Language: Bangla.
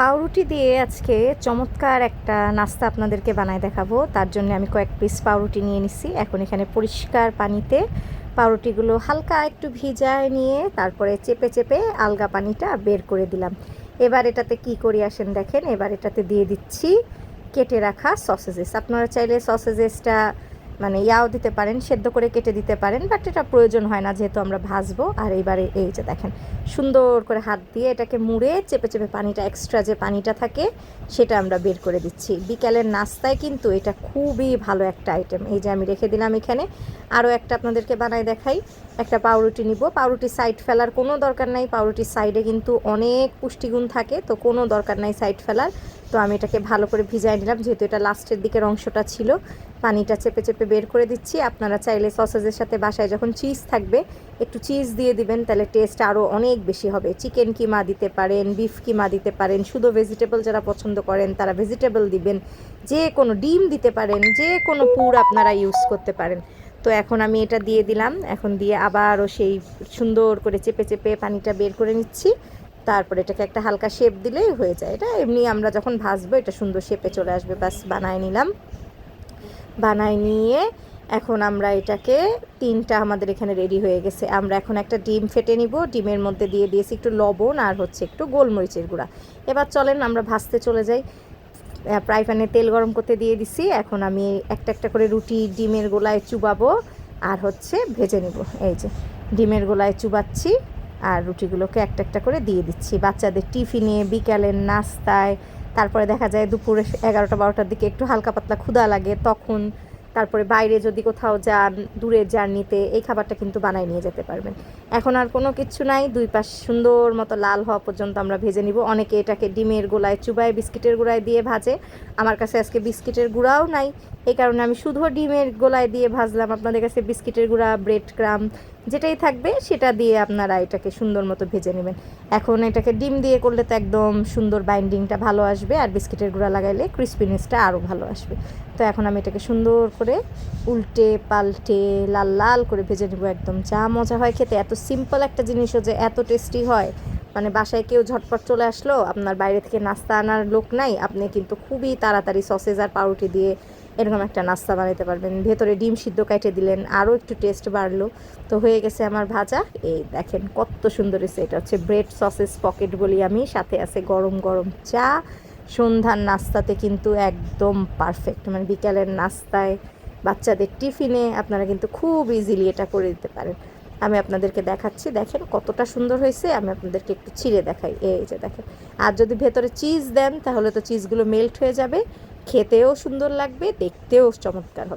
পাউরুটি দিয়ে আজকে চমৎকার একটা নাস্তা আপনাদেরকে বানায় দেখাবো। তার জন্য আমি কয়েক পিস পাউরুটি নিয়ে নিছি। এখন এখানে পরিষ্কার পানিতে পাউরুটিগুলো হালকা একটু ভিজায় নিয়ে তারপরে চেপে চেপে আলগা পানিটা বের করে দিলাম। এবার এটাতে কি করি আসেন দেখেন, এবার এটাতে দিয়ে দিচ্ছি কেটে রাখা সসেজেস আপনারা চাইলে সসেজেসটা মানে ইয়াও দিতে পারেন, সেদ্ধ করে কেটে দিতে পারেন বাট এটা প্রয়োজন হয় না যেহেতু আমরা ভাজবো। আর এইবারে এই যে দেখেন, সুন্দর করে হাত দিয়ে এটাকে মুড়ে চেপে চেপে পানিটা এক্সট্রা যে পানিটা থাকে, সেটা আমরা বের করে দিচ্ছি। বিকালের নাস্তায় কিন্তু এটা খুবই ভালো একটা আইটেম এই যে আমি রেখে দিলাম এখানে। আরও একটা আপনাদেরকে বানায় দেখাই। একটা পাউরুটি নিব। পাউরুটি সাইড ফেলার কোনো দরকার নাই। পাউরুটির সাইডে কিন্তু অনেক পুষ্টিগুণ থাকে, তো কোনো দরকার নাই সাইড ফেলার। তো আমি এটাকে ভালো করে ভিজাই নিলাম, যেহেতু এটা লাস্টের দিকের অংশটা ছিল। পানিটা চেপে চেপে বের করে দিচ্ছি। আপনারা চাইলে সসেজের সাথে বাসায় যখন চিজ থাকবে, একটু চিজ দিয়ে দিবেন, তাহলে টেস্ট আরও অনেক বেশি হবে। চিকেন কিমা দিতে পারেন বিফ কিমা দিতে পারেন, শুধু ভেজিটেবল যারা পছন্দ করেন, তারা ভেজিটেবল দিবেন। যে কোনো ডিম দিতে পারেন, যে কোনো পুর আপনারা ইউজ করতে পারেন। তো এখন আমি এটা দিয়ে দিলাম। এখন দিয়ে আবারও সেই সুন্দর করে চেপে চেপে পানিটা বের করে নিচ্ছি। তারপরে এটাকে একটা হালকা শেপ দিলেই হয়ে যায়। এটা এমনি আমরা যখন ভাজবো, এটা সুন্দর শেপে চলে আসবে। ব্যাস, বানায় নিলাম। বানায় নিয়ে এখন আমরা এটাকে তিনটা আমাদের এখানে রেডি হয়ে গেছে। আমরা এখন একটা ডিম ফেটে নিব। ডিমের মধ্যে দিয়ে দিয়েছি একটু লবণ আর হচ্ছে একটু গোলমরিচের গুঁড়া। এবার চলেন আমরা ভাজতে চলে যাই। ফ্রাই প্যানে তেল গরম করতে দিয়ে দিছি। এখন আমি একটা একটা করে রুটি ডিমের গোলায় চুবাবো আর হচ্ছে ভেজে নেব। এই যে, ডিমের গোলায় চুবাচ্ছি আর রুটিগুলোকে একটা একটা করে দিয়ে দিচ্ছি। বাচ্চাদের টিফিনে, বিকালের নাস্তায়, তারপরে দেখা যায় দুপুরে এগারোটা, বারোটার দিকে একটু হালকা পাতলা ক্ষুধা লাগে, তখন তারপরে বাইরে যদি কোথাও যান দূরের জার্নিতে এই খাবারটা কিন্তু বানায় নিয়ে যেতে পারবেন। এখন আর কোনো কিছু নাই, দুই পাশ সুন্দর মতো লাল হওয়া পর্যন্ত আমরা ভেজে নিব। অনেকে এটাকে ডিমের গোলায় চুবায়, বিস্কিটের গুঁড়ায় দিয়ে ভাজে। আমার কাছে আজকে বিস্কিটের গুঁড়াও নাই, এই কারণে আমি শুধু ডিমের গোলায় দিয়ে ভাজলাম। আপনাদের কাছে বিস্কিটের গুঁড়া, ব্রেড ক্রাম যেটাই থাকবে সেটা দিয়ে আপনারা এটাকে সুন্দর মতো ভেজে নেবেন। এখন এটাকে ডিম দিয়ে করলে তো একদম সুন্দর বাইন্ডিংটা ভালো আসবে আর বিস্কিটের গুঁড়া লাগাইলে ক্রিসপিনেসটা আরও ভালো আসবে। তো এখন আমি এটাকে সুন্দর করে উল্টে, পাল্টে, লাল লাল করে ভেজে নেব একদম। যা মজা হয় খেতে, এত সিম্পল একটা জিনিসও যে এত টেস্টি হয় মানে বাসায় কেউ ঝটপট চলে আসলো, আপনার বাইরে থেকে নাস্তা আনার লোক নাই, আপনি কিন্তু খুবই তাড়াতাড়ি সসেজ আর পাউরুটি দিয়ে এরকম একটা নাস্তা বানাতে পারবেন। ভেতরে ডিম সিদ্ধ কাটে দিলেন, আরও একটু টেস্ট বাড়লো। তো হয়ে গেছে আমার ভাজা। এই দেখেন কত সুন্দর হয়েছে। এটা হচ্ছে ব্রেড সসেস পকেট বলি আমি। সাথে আছে গরম গরম চা। সন্ধ্যার নাস্তাতে কিন্তু একদম পারফেক্ট মানে বিকালের নাস্তায় বাচ্চাদের টিফিনে আপনারা কিন্তু খুব ইজিলি এটা করে দিতে পারেন। আমি আপনাদেরকে দেখাচ্ছি। দেখেন কতটা সুন্দর হয়েছে। আমি আপনাদেরকে একটু ছিঁড়ে দেখাই। এই যে দেখেন। আর যদি ভেতরে চিজ দেন, তাহলে তো চিজগুলো মেল্ট হয়ে যাবে। খেতেও সুন্দর লাগবে দেখতেও চমৎকার হবে।